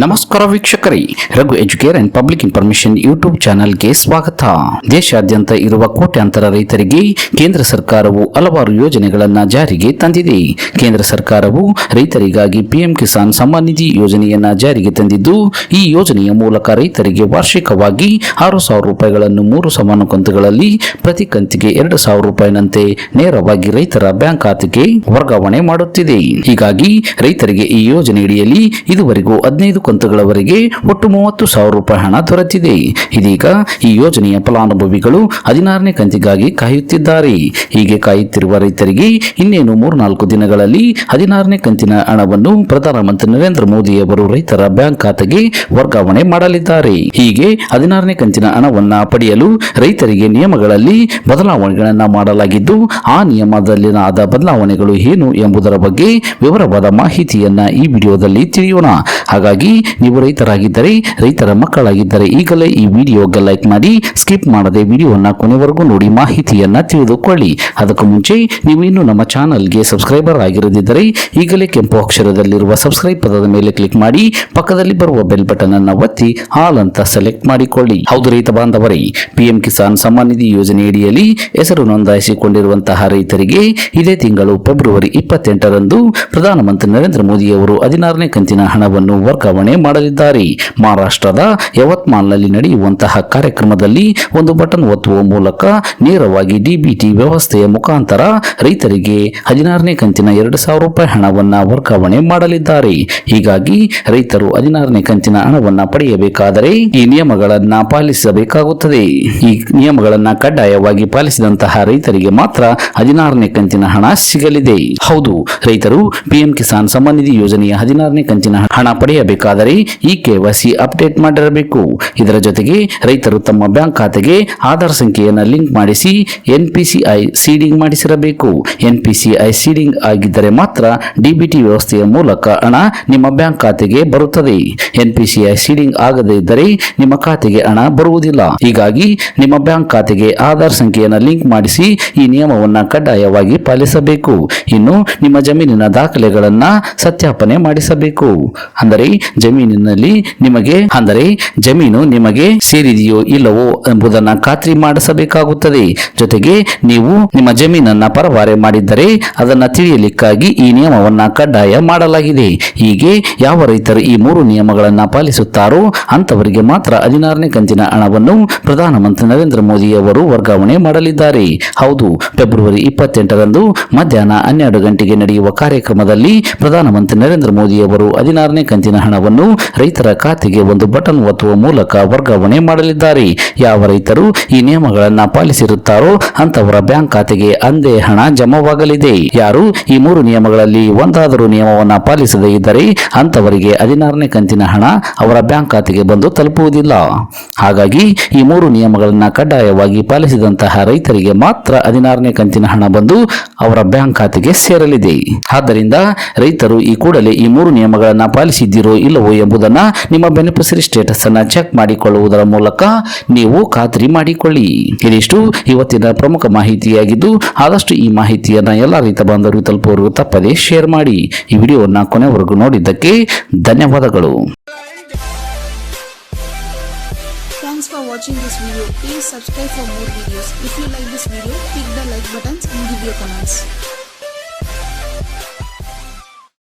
ನಮಸ್ಕಾರ ವೀಕ್ಷಕರೇ, Raghu Educare and public information YouTube ಚಾನೆಲ್ಗೆ ಸ್ವಾಗತ. ದೇಶಾದ್ಯಂತ ಇರುವ ಕೋಟ್ಯಾಂತರ ರೈತರಿಗೆ ಕೇಂದ್ರ ಸರ್ಕಾರವು ಹಲವಾರು ಯೋಜನೆಗಳನ್ನು ಜಾರಿಗೆ ತಂದಿದೆ. ಕೇಂದ್ರ ಸರ್ಕಾರವು ರೈತರಿಗಾಗಿ ಪಿಎಂ ಕಿಸಾನ್ ಸಮ್ಮಾನ್ ನಿಧಿ ಯೋಜನೆಯನ್ನು ಜಾರಿಗೆ ತಂದಿದ್ದು, ಈ ಯೋಜನೆಯ ಮೂಲಕ ರೈತರಿಗೆ ವಾರ್ಷಿಕವಾಗಿ ಆರು ಸಾವಿರ ರೂಪಾಯಿಗಳನ್ನು ಮೂರು ಸಮಾನ ಕಂತುಗಳಲ್ಲಿ ಪ್ರತಿ ಕಂತಿಗೆ ಎರಡು ಸಾವಿರ ರೂಪಾಯಿನಂತೆ ನೇರವಾಗಿ ರೈತರ ಬ್ಯಾಂಕ್ ಖಾತೆಗೆ ವರ್ಗಾವಣೆ ಮಾಡುತ್ತಿದೆ. ಹೀಗಾಗಿ ರೈತರಿಗೆ ಈ ಯೋಜನೆಯಡಿಯಲ್ಲಿ ಇದುವರೆಗೂ ಹದಿನೈದು ಕಂತುಗಳವರೆಗೆ ಒಟ್ಟು ಮೂವತ್ತು ಸಾವಿರ ರೂಪಾಯಿ ಹಣ ದೊರೆತಿದೆ. ಇದೀಗ ಈ ಯೋಜನೆಯ ಫಲಾನುಭವಿಗಳು ಹದಿನಾರನೇ ಕಂತಿಗಾಗಿ ಕಾಯುತ್ತಿದ್ದಾರೆ. ಹೀಗೆ ಕಾಯುತ್ತಿರುವ ರೈತರಿಗೆ ಇನ್ನೇನು ಮೂರ್ನಾಲ್ಕು ದಿನಗಳಲ್ಲಿ ಹದಿನಾರನೇ ಕಂತಿನ ಹಣವನ್ನು ಪ್ರಧಾನಮಂತ್ರಿ ನರೇಂದ್ರ ಮೋದಿ ಅವರು ರೈತರ ಬ್ಯಾಂಕ್ ಖಾತೆಗೆ ವರ್ಗಾವಣೆ ಮಾಡಲಿದ್ದಾರೆ. ಹೀಗೆ ಹದಿನಾರನೇ ಕಂತಿನ ಹಣವನ್ನು ಪಡೆಯಲು ರೈತರಿಗೆ ನಿಯಮಗಳಲ್ಲಿ ಬದಲಾವಣೆಗಳನ್ನು ಮಾಡಲಾಗಿದ್ದು, ಆ ನಿಯಮದಲ್ಲಿನಾದ ಬದಲಾವಣೆಗಳು ಏನು ಎಂಬುದರ ಬಗ್ಗೆ ವಿವರವಾದ ಮಾಹಿತಿಯನ್ನ ಈ ವಿಡಿಯೋದಲ್ಲಿ ತಿಳಿಯೋಣ. ಹಾಗಾಗಿ ನೀವು ರೈತರಾಗಿದ್ದರೆ, ರೈತರ ಮಕ್ಕಳಾಗಿದ್ದರೆ ಈಗಲೇ ಈ ವಿಡಿಯೋಗೆ ಲೈಕ್ ಮಾಡಿ ಸ್ಕಿಪ್ ಮಾಡದೆ ವಿಡಿಯೋನ ಕೊನೆವರೆಗೂ ನೋಡಿ, ಮಾಹಿತಿಯನ್ನ ತಿಳಿದುಕೊಳ್ಳಿ. ಅದಕ್ಕೂ ಮುಂಚೆ ನೀವು ಇನ್ನು ನಮ್ಮ ಚಾನಲ್ಗೆ ಸಬ್ಸ್ಕ್ರೈಬರ್ ಆಗಿರದಿದ್ದರೆ, ಈಗಲೇ ಕೆಂಪು ಅಕ್ಷರದಲ್ಲಿರುವ ಸಬ್ಸ್ಕ್ರೈಬ್ ಪದದ ಮೇಲೆ ಕ್ಲಿಕ್ ಮಾಡಿ, ಪಕ್ಕದಲ್ಲಿ ಬರುವ ಬೆಲ್ ಬಟನ್ ಅನ್ನು ಒತ್ತಿ, ಹಾಲ್ ಅಂತ ಸೆಲೆಕ್ಟ್ ಮಾಡಿಕೊಳ್ಳಿ. ಹೌದು ರೈತ ಬಾಂಧವರೇ ಪಿಎಂ ಕಿಸಾನ್ ಸಮ್ಮಾನ್ ನಿಧಿ ಯೋಜನೆಯಡಿಯಲ್ಲಿ ಹೆಸರು ನೋಂದಾಯಿಸಿಕೊಂಡಿರುವಂತಹ ರೈತರಿಗೆ ಇದೇ ತಿಂಗಳು ಫೆಬ್ರವರಿ ಇಪ್ಪತ್ತೆಂಟರಂದು ಪ್ರಧಾನಮಂತ್ರಿ ನರೇಂದ್ರ ಮೋದಿ ಅವರು ಹದಿನಾರನೇ ಕಂತಿನ ಹಣವನ್ನು ವರ್ಗಾವಣೆ ಮಾಡಲಿದ್ದಾರೆ. ಮಹಾರಾಷ್ಟ್ರದ ಯವತ್ಮಾಲ್ನಲ್ಲಿ ನಡೆಯುವಂತಹ ಕಾರ್ಯಕ್ರಮದಲ್ಲಿ ಒಂದು ಬಟನ್ ಒತ್ತುವ ಮೂಲಕ ನೇರವಾಗಿ ಡಿಬಿಟಿ ವ್ಯವಸ್ಥೆಯ ಮುಖಾಂತರ ರೈತರಿಗೆ ಹದಿನಾರನೇ ಕಂತಿನ ಎರಡು ಸಾವಿರ ರೂಪಾಯಿ ಹಣವನ್ನು ವರ್ಗಾವಣೆ ಮಾಡಲಿದ್ದಾರೆ. ಹೀಗಾಗಿ ರೈತರು ಹದಿನಾರನೇ ಕಂತಿನ ಹಣವನ್ನು ಪಡೆಯಬೇಕಾದರೆ ಈ ನಿಯಮಗಳನ್ನು ಪಾಲಿಸಬೇಕಾಗುತ್ತದೆ. ಈ ನಿಯಮಗಳನ್ನು ಕಡ್ಡಾಯವಾಗಿ ಪಾಲಿಸಿದಂತಹ ರೈತರಿಗೆ ಮಾತ್ರ ಹದಿನಾರನೇ ಕಂತಿನ ಹಣ ಸಿಗಲಿದೆ. ಹೌದು, ರೈತರು ಪಿಎಂ ಕಿಸಾನ್ ಸಮ್ಮಾನ್ ನಿಧಿ ಯೋಜನೆಯ ಹದಿನಾರನೇ ಕಂತಿನ ಹಣ ಪಡೆಯಬೇಕಾದರೆ ಈ ಕೆವೈಸಿ ಅಪ್ಡೇಟ್ ಮಾಡಿರಬೇಕು. ಇದರ ಜೊತೆಗೆ ರೈತರು ತಮ್ಮ ಬ್ಯಾಂಕ್ ಖಾತೆಗೆ ಆಧಾರ್ ಸಂಖ್ಯೆಯನ್ನು ಲಿಂಕ್ ಮಾಡಿಸಿ ಎನ್ಪಿಸಿಐ ಸೀಡಿಂಗ್ ಮಾಡಿಸಿರಬೇಕು. ಎನ್ಪಿಸಿಐ ಸೀಡಿಂಗ್ ಆಗಿದ್ದರೆ ಮಾತ್ರ ಡಿಬಿಟಿ ವ್ಯವಸ್ಥೆಯ ಮೂಲಕ ಹಣ ನಿಮ್ಮ ಬ್ಯಾಂಕ್ ಖಾತೆಗೆ ಬರುತ್ತದೆ. ಎನ್ಪಿಸಿಐ ಸೀಡಿಂಗ್ ಆಗದೇ ಇದ್ದರೆ ನಿಮ್ಮ ಖಾತೆಗೆ ಹಣ ಬರುವುದಿಲ್ಲ. ಹೀಗಾಗಿ ನಿಮ್ಮ ಬ್ಯಾಂಕ್ ಖಾತೆಗೆ ಆಧಾರ್ ಸಂಖ್ಯೆಯನ್ನು ಲಿಂಕ್ ಮಾಡಿಸಿ ಈ ನಿಯಮವನ್ನು ಕಡ್ಡಾಯವಾಗಿ ಪಾಲಿಸಬೇಕು. ಇನ್ನು ನಿಮ್ಮ ಜಮೀನಿನ ದಾಖಲೆಗಳನ್ನು ಸತ್ಯಾಪನೆ ಮಾಡಿಸಬೇಕು. ಅಂದರೆ ಜಮೀನಿನಲ್ಲಿ ನಿಮಗೆ, ಅಂದರೆ ಜಮೀನು ನಿಮಗೆ ಸೇರಿದೆಯೋ ಇಲ್ಲವೋ ಎಂಬುದನ್ನ ಖಾತ್ರಿ ಮಾಡಿಸಬೇಕಾಗುತ್ತದೆ. ಜೊತೆಗೆ ನೀವು ನಿಮ್ಮ ಜಮೀನನ್ನ ಪರವಾರೆ ಮಾಡಿದ್ದರೆ ಅದನ್ನ ತಿಳಿಯಲಿಕ್ಕಾಗಿ ಈ ನಿಯಮವನ್ನ ಕಡ್ಡಾಯ ಮಾಡಲಾಗಿದೆ. ಹೀಗೆ ಯಾವ ರೈತರು ಈ ಮೂರು ನಿಯಮಗಳನ್ನ ಪಾಲಿಸುತ್ತಾರೋ ಅಂತವರಿಗೆ ಮಾತ್ರ ಹದಿನಾರನೇ ಕಂತಿನ ಹಣವನ್ನು ಪ್ರಧಾನಮಂತ್ರಿ ನರೇಂದ್ರ ಮೋದಿ ಅವರು ವರ್ಗಾವಣೆ ಮಾಡಲಿದ್ದಾರೆ. ಹೌದು, ಫೆಬ್ರವರಿ ಇಪ್ಪತ್ತೆಂಟರಂದು ಮಧ್ಯಾಹ್ನ ಹನ್ನೆರಡು ಗಂಟೆಗೆ ನಡೆಯುವ ಕಾರ್ಯಕ್ರಮದಲ್ಲಿ ಪ್ರಧಾನಮಂತ್ರಿ ನರೇಂದ್ರ ಮೋದಿ ಅವರು ಹದಿನಾರನೇ ಕಂತಿನ ಹಣವನ್ನು ರೈತರ ಖಾತೆಗೆ ಒಂದು ಬಟನ್ ಒತ್ತುವ ಮೂಲಕ ವರ್ಗಾವಣೆ ಮಾಡಲಿದ್ದಾರೆ. ಯಾವ ರೈತರು ಈ ನಿಯಮಗಳನ್ನು ಪಾಲಿಸಿರುತ್ತಾರೋ ಅಂತವರ ಬ್ಯಾಂಕ್ ಖಾತೆಗೆ ಅಂದೇ ಹಣ ಜಮಾವಾಗಲಿದೆ. ಯಾರು ಈ ಮೂರು ನಿಯಮಗಳಲ್ಲಿ ಒಂದಾದರೂ ನಿಯಮವನ್ನು ಪಾಲಿಸದೇ ಇದ್ದರೆ ಅಂತವರಿಗೆ ಹದಿನಾರನೇ ಕಂತಿನ ಹಣ ಅವರ ಬ್ಯಾಂಕ್ ಖಾತೆಗೆ ಬಂದು ತಲುಪುವುದಿಲ್ಲ. ಹಾಗಾಗಿ ಈ ಮೂರು ನಿಯಮಗಳನ್ನು ಕಡ್ಡಾಯವಾಗಿ ಪಾಲಿಸಿದಂತಹ ರೈತರಿಗೆ ಮಾತ್ರ ಹದಿನಾರನೇ ಕಂತಿನ ಹಣ ಬಂದು ಅವರ ಬ್ಯಾಂಕ್ ಖಾತೆಗೆ ಸೇರಲಿದೆ. ಆದ್ದರಿಂದ ರೈತರು ಈ ಕೂಡಲೇ ಈ ಮೂರು ನಿಯಮಗಳನ್ನು ಪಾಲಿಸಿದ್ದೀರೋ ಇಲ್ಲವೋ ಎಂಬುದನ್ನ ನಿಮ್ಮ ಬೆನಿಫಿಸರಿ ಸ್ಟೇಟಸ್ ಅನ್ನ ಚೆಕ್ ಮಾಡಿಕೊಳ್ಳುವುದರ ಮೂಲಕ ನೀವು ಖಾತ್ರಿ ಮಾಡಿಕೊಳ್ಳಿ ಇದಿಷ್ಟು ಇವತ್ತಿನ ಪ್ರಮುಖ ಮಾಹಿತಿಯಾಗಿದ್ದು ಆದಷ್ಟು ಈ ಮಾಹಿತಿಯನ್ನು ಎಲ್ಲ ರೈತ ಬಾಂಧವರು ತಲುಪುವವರೆಗೂ ತಪ್ಪದೇ ಶೇರ್ ಮಾಡಿ ಈ ವಿಡಿಯೋವನ್ನು ಕೊನೆವರೆಗೂ ನೋಡಿದ್ದಕ್ಕೆ ಧನ್ಯವಾದಗಳು Thanks for watching this video. Please subscribe for more videos. If you like this video, click the like buttons and give your comments.